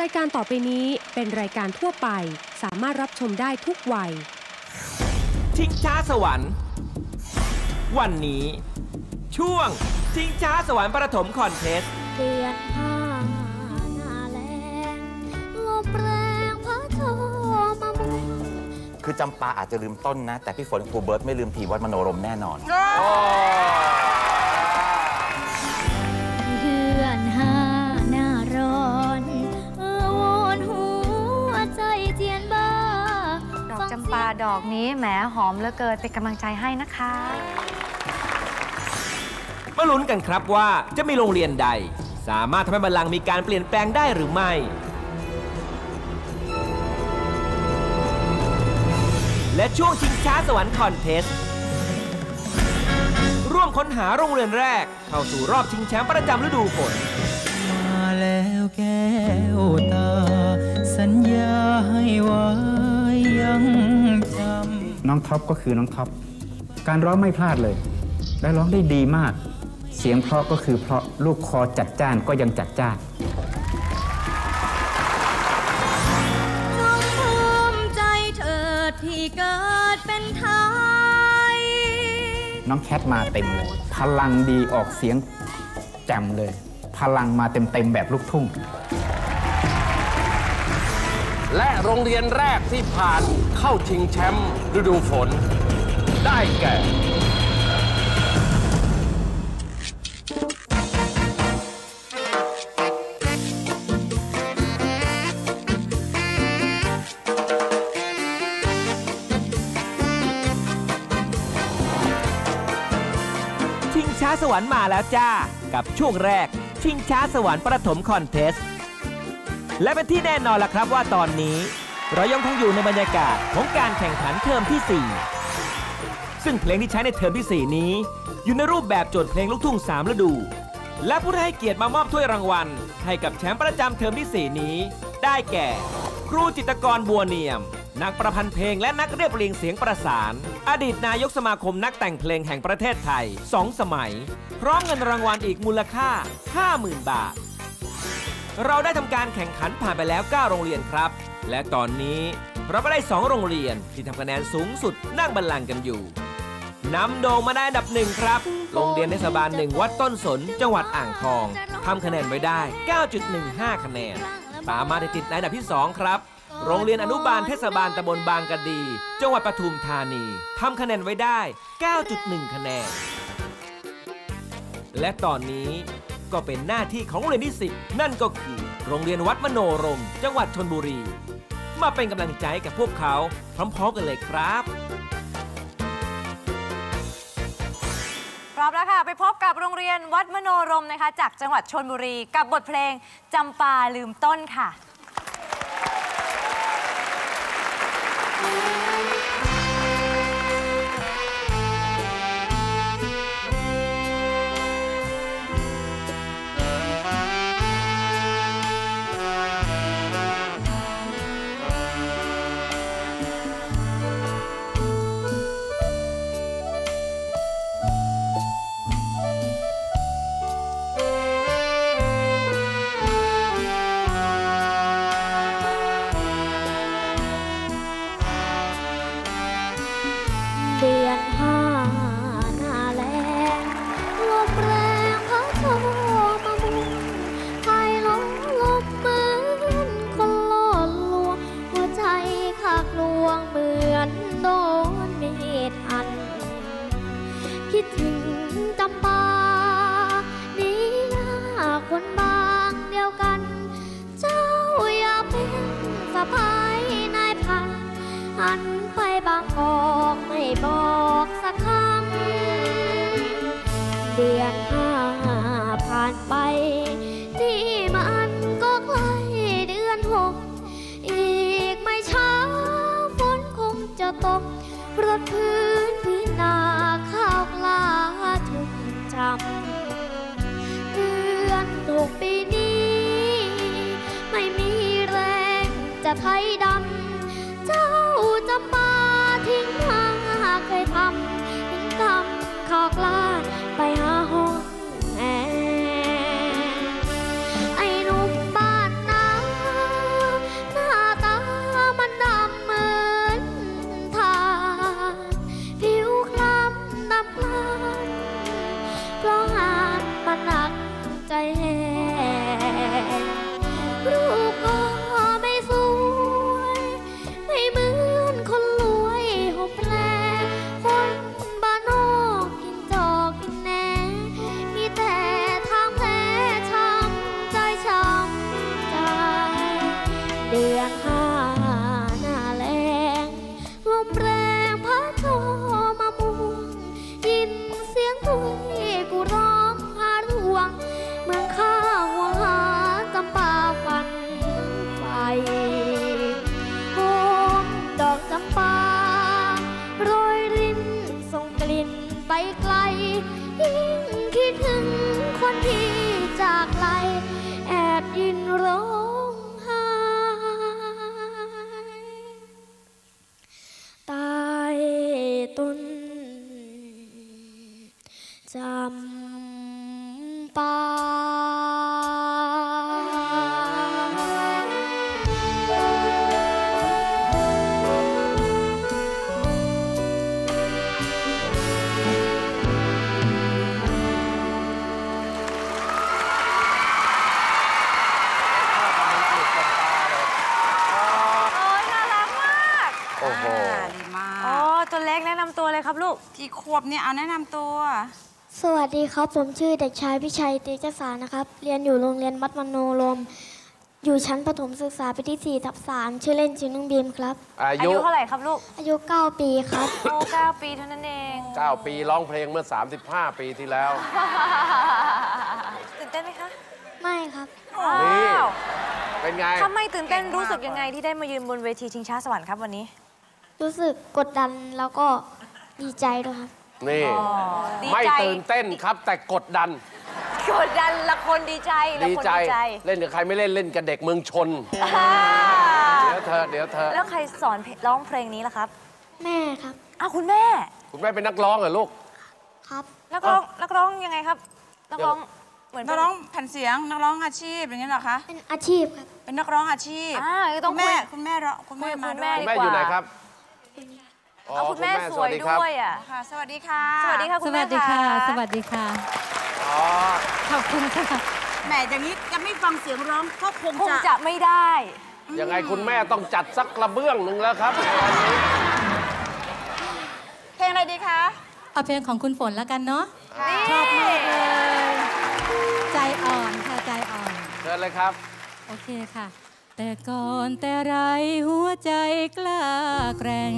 รายการต่อไปนี้เป็นรายการทั่วไป สามารถรับชมได้ทุกวัย ชิงช้าสวรรค์ วันนี้ ช่วง ชิงช้าสวรรค์ประถมคอนเทสต์เดือนห้าหน้าแรงลมแรงพัดโชมามุงคือจำปาอาจจะลืมต้นนะ แต่พี่ฝนครูเบิร์ตไม่ลืมทีมวัดมโนรมแน่นอนเดื อกนี้แหมหอมเหลือเกินเป็นกำลังใจให้นะคะ มาลุ้นกันครับว่าจะมีโรงเรียนใด สามารถทำให้บัลลังก์มีการเปลี่ยนแปลงได้หรือไม่ และช่วงชิงช้าสวรรค์คอนเทสต์ร่วมค้นหาโรงเรียนแรก เข้าสู่รอบชิงแชมป์ประจำฤดูฝนมาแล้วแก้วตา สัญญาให้ไว้ยังจำ น้องท็อปก็คือน้องท็อปการร้องไม่พลาดเลย และร้องได้ดีมาก เสียงเพราะก็คือเพราะลูกคอจัดจ้านก็ยังจัดจ้านจงภูมิใจเถิดที่เกิดเป็นไทยน้องแคทมาเต็มเลยพลังดีออกเสียงแจ่มเลย พลังมาเต็มๆแบบลูกทุ่ง และโรงเรียนแรกที่ผ่านเข้าชิงแชมป์ฤดูฝน ได้แก่ ชิงช้าสวรรค์มาแล้วจ้า กับช่วงแรก ชิงช้าสวรรค์ประถมคอนเทสต์ และเป็นที่แน่นอนล่ะครับว่าตอนนี้ เรายังคงอยู่ในบรรยากาศของการแข่งขันเทอมที่ 4 ซึ่งเพลงที่ใช้ในเทอมทีสี่4 นี้ อยู่ในรูปแบบโจทย์เพลงลูกทุ่งสามฤดู และผู้ให้เกียรติมามอบถ้วยรางวัล ให้กับแชมป์ประจำเทอมที่ 4 นี้ ได้แก่ ครูจิตกรบัวเนียม นักประพันธ์เพลงและนักเรียบเรียงเสียงประสาน อดีตนายกสมาคมนักแต่งเพลงแห่งประเทศไทย 2 สมัย พร้อมเงินรางวัลอีกมูลค่า 50,000 บาท เราได้ทำการแข่งขันผ่านไปแล้ว 9 โรงเรียนครับ และตอนนี้เราก็ได้ 2 โรงเรียนที่ทำคะแนนสูงสุดนั่งบัลลังก์กันอยู่นำโด่งมาได้อันดับหนึ่งครับ โรงเรียนเทศบาลหนึ่งวัดต้นสน จังหวัดอ่างทองทำคะแนนไว้ได้ 9.15 คะแนน ตามมาติดในอันดับที่ 2 ครับ โรงเรียนอนุบาลเทศบาลตำบลบางกะดี จังหวัดปทุมธานีทำคะแนนไว้ได้ 9.1 คะแนน และตอนนี้ ก็เป็นหน้าที่ของโรงเรียนที่ 10 นั่นก็คือ โรงเรียนวัดมโนรม จังหวัดชนบุรี มาเป็นกำลังใจกับพวกเขาพร้อมๆกันเลยครับ พร้อมแล้วค่ะ ไปพบกับโรงเรียนวัดมโนรมนะคะ จากจังหวัดชนบุรีกับบทเพลงจำปาลืมต้นค่ะ ดือนห้าผ่านไป ที่มันก็ใกล้เดือนหก อีกไม่ช้าฝนคงจะตกรถพื้นพื้นนาข้าวกลาชุ่มจำเดือนหกปีนี้ ไม่มีแรงจะไทยดำ เจ้าจะมาทิ้งทางเคยทำทิ้งกำขอกลา บเนี่ยเอาแนะนำตัว สวัสดีครับ ผมชื่อเด็กชายพิชัยเตจสารนะครับ เรียนอยู่โรงเรียนวัดมโนรม อยู่ชั้นประถมศึกษาปีที่4ทับ3ชื่อเล่นชื่อน้องบีมครับ อาอายุยุเท่าไหร่ครับลูกอายุ 9 ปีครับ โอ้เก้าปีเท่านั้นเอง9ปีร้องเพลงเมื่อ 35 ปีที่แล้ว ตื่นเต้นไหมคะไม่ครับ นี่ ว้าวเป็นไงทำไมตื่นเต้นรู้สึกยังไงที่ได้มายืนบนเวทีชิงช้าสวรรค์ครับวันนี้ รู้สึกกดดันแล้วก็ดีใจด้วยครับ นี่ดีไม่ใจตื่นเต้นครับ แต่กดดันกดดันละคนดีใจละดีคนใจดีใจเล่นกับใครไม่เล่นเล่นกับเด็กเมืองชน อ่าเดี๋ยวเธอเดี๋ยวเธอแล้วใครสอนเพลงร้องเพลงนี้ล่ะครับแม่ครับอ้าวคุณแม่ คุณแม่เป็นนักร้องเหรอลูก ครับนักร้องนักร้องยังไงครับนักร้องเหมือนนักร้องแผ่นเสียงนักร้องอาชีพอย่างนี้ยเหรอคะ เป็นอาชีพครับเป็นนักร้องอาชีพอ่าต้คุองณคุแม่ยคุณแม่ร้องคุณแม่คุยกับมาคุณด้แม่วยคุณแม่อยู่ไหนครับ อ๋อเอาคุณแม่สวยดีครับด้วยอะ ค่ะ สวัสดีค่ะ สวัสดีค่ะคุสณแม่วัสดีค่ะ สวัสดีค่ะ อ๋อขอบคุณค่ะ แหมอย่างนี้จะไม่ฟังเสียงร้องก็คงคงจะจะไม่ได้ ยังไงคุณแม่ต้องจัดสักกระเบื้องหนึ่งแล้วครับในวันนี้เพลงอะไรดีคะ เอาเพลงของคุณฝนแล้วกันเนาะนี่ชอบมากเลย ใจอ่อนค่ะ ใจอ่อน เชิญเลยครับ โอเคค่ะ แต่ก่อนแต่ไรหัวใจกล้าแกร่ง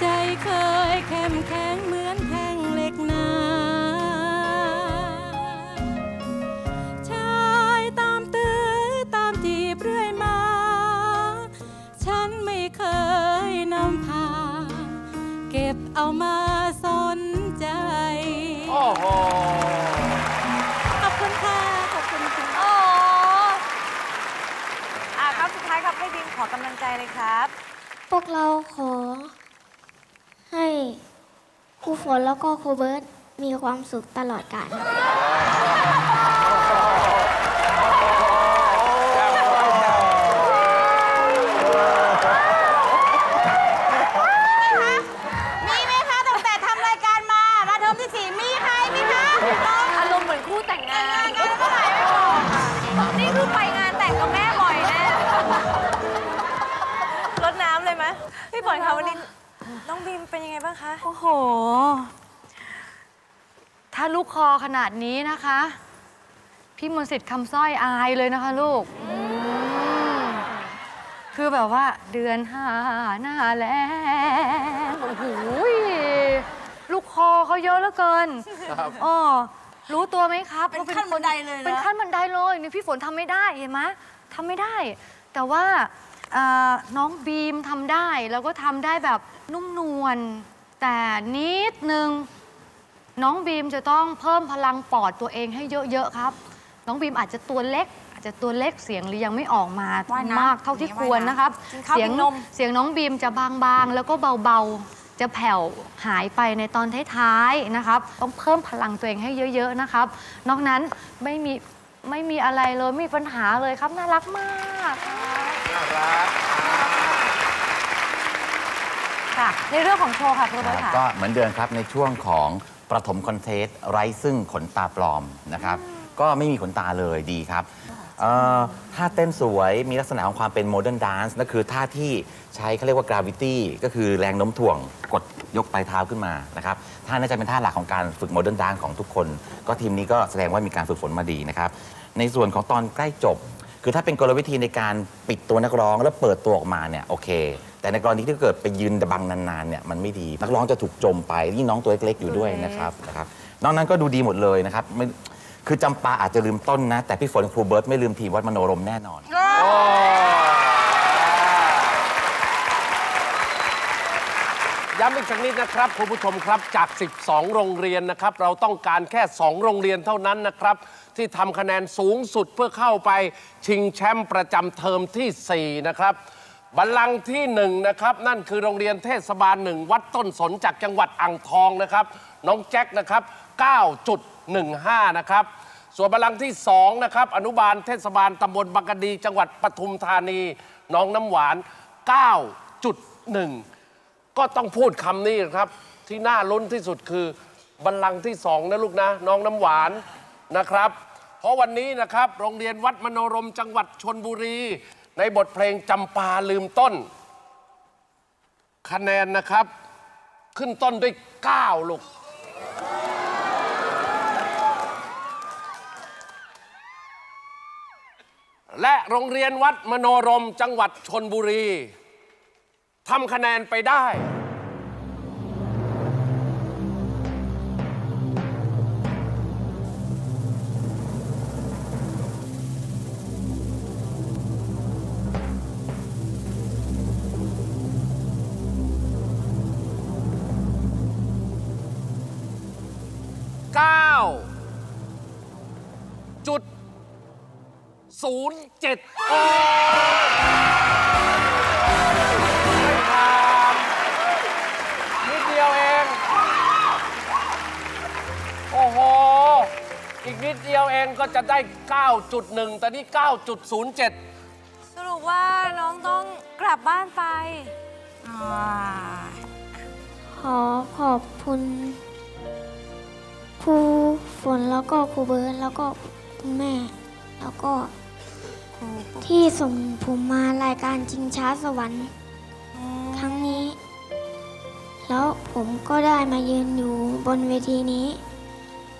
ใจเคยเข้มแข็งเหมือ วกเราขอ ให้ครูฝนแล้วก็ครูเบิร์ตมีความสุขตลอดกาลครับมีไหมคะตั้งแต่ทำรายการมามาเทอมที่สี่มีใครมีคะน้องอารมณ์เหมือนคู่แต่งงานงานเมื่อไหร่ไม่บอกค่ะนี่คือไป ฝนคะวันนี้น้องบีมเป็นยังไงบ้างคะ โอ้โห ถ้าลูกคอขนาดนี้นะคะ พี่มนต์สิทธิ์คำสร้อยอายเลยนะคะลูก คือแบบว่าเดือนห้าหน้าแล้งโอ้โหยลูกคอเขาเยอะเหลือเกินครับอ๋อรู้ตัวไหมครับเป็นว่าขั้นบันไดเลยเหรอเป็นขั้นบันไดเลยนี่พี่ฝนทำไม่ได้เห็นไหมทำไม่ได้ แต่ว่าเอ่อ น้องบีมทำได้แล้วก็ทำได้แบบนุ่มนวลแต่นิดนึง น้องบีมจะต้องเพิ่มพลังปอดตัวเองให้เยอะๆครับ น้องบีมอาจจะตัวเล็ก อาจจะตัวเล็กเสียงหรือยังไม่ออกมาว่ายน้ำมากเท่าที่ควรนะครับ กินข้าวเสียงกินนม เสียงน้องบีมจะบางๆ แล้วก็เบาๆ จะแผ่วหายไปในตอนท้ายๆนะครับ ต้องเพิ่มพลังตัวเองให้เยอะ ๆนะครับ นอกนั้นไม่มีไม่มีอะไรเลยไม่มีปัญหาเลยครับน่ารักมาก น่ารักค่ะ ในเรื่องของโชว์ค่ะคุณเบิร์ตค่ะ ก็เหมือนเดิมครับในช่วงของประถมคอนเทสต์ไร้ซึ่งขนตาปลอมนะครับ ก็ไม่มีขนตาเลยดีครับเอ่อท่าเต้นสวยมีลักษณะของความเป็นโมเดิร์นดานซ์นั่นคือท่าที่ใช้เขาเรียกว่า gravity ก็คือแรงโน้มถ่วงกดยกปลายเท้าขึ้นมานะครับท่านี้จะเป็นท่าหลักของการฝึกโมเดิร์นดานซ์ของทุกคน ก็ทีมนี้ก็แสดงว่ามีการฝึกฝนมาดีนะครับ ในส่วนของตอนใกล้จบ คือถ้าเป็นกลวิธีในการปิดตัวนักร้องแล้วเปิดตัวออกมาเนี่ยโอเค แต่ในกรณีที่เกิดไปยืนบังนานๆเนี่ยมันไม่ดี นักร้องจะถูกจมไปนี่น้องตัวเล็กๆอยู่ด้วยนะครับนะครับนอกนั้นก็ดูดีหมดเลยนะครับไม่คือจำปาอาจจะลืมต้นนะ แต่พี่ฝนครูเบิร์ตไม่ลืมทีมวัดมโนรมแน่นอน ย้ำอีกสักนิดนะครับคุณผู้ชมครับจาก 12 โรงเรียนนะครับ เราต้องการแค่ 2 โรงเรียนเท่านั้นนะครับ ที่ทำคะแนนสูงสุดเพื่อเข้าไป ชิงแชมป์ประจำเทอมที่ 4 นะครับบัลลังก์ที่1นะครับนั่นคือโรงเรียนเทศบาลหนึ่งวัดต้นสนจากจังหวัดอ่างทองนะครับ น้องแจ็คนะครับ 9.15 นะครับ ส่วนบัลลังก์ที่2นะครับอนุบาลเทศบาลตำบลบางกะดี จังหวัดปทุมธานี น้องน้ำหวาน 9.1 ก็ต้องพูดคำนี้ครับ ที่น่าลุ้นที่สุดคือ บัลลังก์ที่สองนะลูกนะ น้องน้ำหวานนะครับ เพราะวันนี้นะครับ โรงเรียนวัดมโนรมจังหวัดชนบุรี ในบทเพลงจำปาลืมต้น คะแนนนะครับ ขึ้นต้นด้วย 9 ลูกและโรงเรียนวัดมโนรมจังหวัดชนบุรี ทำคะแนนไปได้เก้าจุดศูนย์เจ็ดโอ้ งก็จะได้ 9.1 แต่นี่ 9.07 สรุปว่าน้องต้องกลับบ้านไป ขอขอบคุณครูฝนแล้วก็ครูเบิร์ตแล้วก็คุณแม่ แล้วก็ที่ส่งผมมารายการชิงช้าสวรรค์ ครั้งนี้ แล้วผมก็ได้มายืนอยู่บนเวทีนี้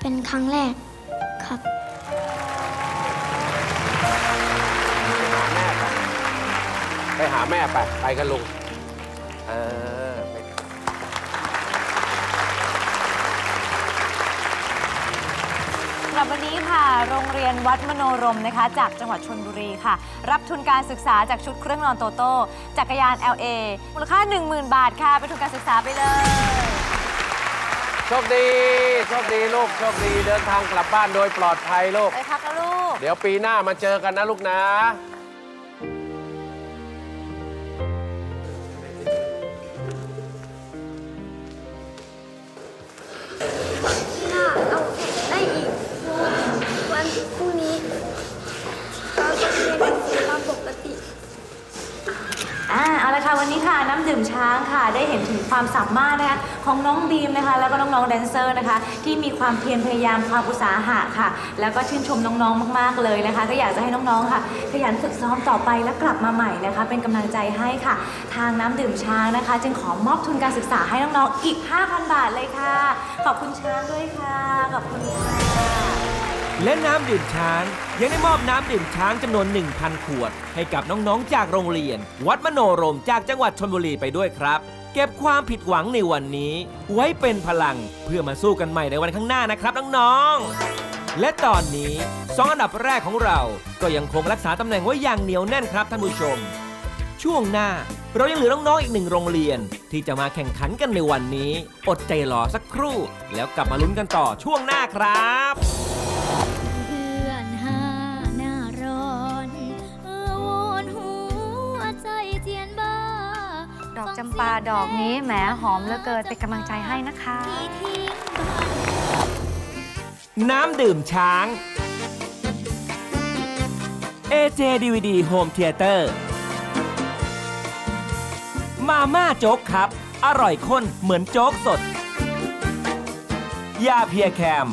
เป็นครั้งแรกครับ ไปหาแม่ไป ไปกันลุงเออไปสำหรับวันนี้ค่ะ โรงเรียนวัดมโนรมนะคะ จากจังหวัดชนบุรีค่ะ รับทุนการศึกษาจากชุดเครื่องนอนโตโต้จักรยาน LA มูลค่า 10,000 บาทค่ะ เป็นทุนการศึกษาไปเลย โชคดี โชคดีลูก โชคดี เดินทางกลับบ้านโดยปลอดภัยลูก ไปพักแล้วลูก เดี๋ยวปีหน้ามาเจอกันนะลูกนะ วันนี้ค่ะน้ำดื่มช้างค่ะ ได้เห็นถึงความสามารถนะคะของน้องบีมนะคะ แล้วก็น้องๆแดนเซอร์นะคะ ที่มีความเพียรพยายามความอุตสาหะค่ะ แล้วก็ชื่นชมน้องๆมาก ๆเลยนะคะ ก็อยากจะให้น้องๆค่ะขยันฝึกซ้อมต่อไปและกลับมาใหม่นะคะ เป็นกำลังใจให้ค่ะ ทางน้ำดื่มช้างนะคะ จึงขอมอบทุนการศึกษาให้น้องๆอีก 5,000 บาทเลยค่ะ ขอบคุณช้างด้วยค่ะขอบคุณค่ะ และน้ำดื่มช้าง ยังได้มอบน้ำดื่มช้างจำนวน 1,000 ขวด ให้กับน้องๆจากโรงเรียน วัดมโนรมจากจังหวัดชลบุรีไปด้วยครับ เก็บความผิดหวังในวันนี้ ไว้เป็นพลังเพื่อมาสู้กันใหม่ในวันข้างหน้านะครับน้องๆและตอนนี้สองอันดับแรกของเรา ก็ยังคงรักษาตำแหน่งไว้อย่างเหนียวแน่นครับท่านผู้ชม ช่วงหน้าเรายังเหลือน้องๆอีกหนึ่งโรงเรียน ที่จะมาแข่งขันกันในวันนี้ อดใจรอสักครู่ แล้วกลับมาลุ้นกันต่อช่วงหน้าครับ ดอกจำปาดอกนี้แหมหอมเหลือเกินเป็นกำลังใจให้นะคะที่ทิ้งบ้านน้ำดื่มช้าง AJ DVD Home Theater มาม่าโจ๊กครับ อร่อยข้นเหมือนโจ๊กสด ยาเพียแคม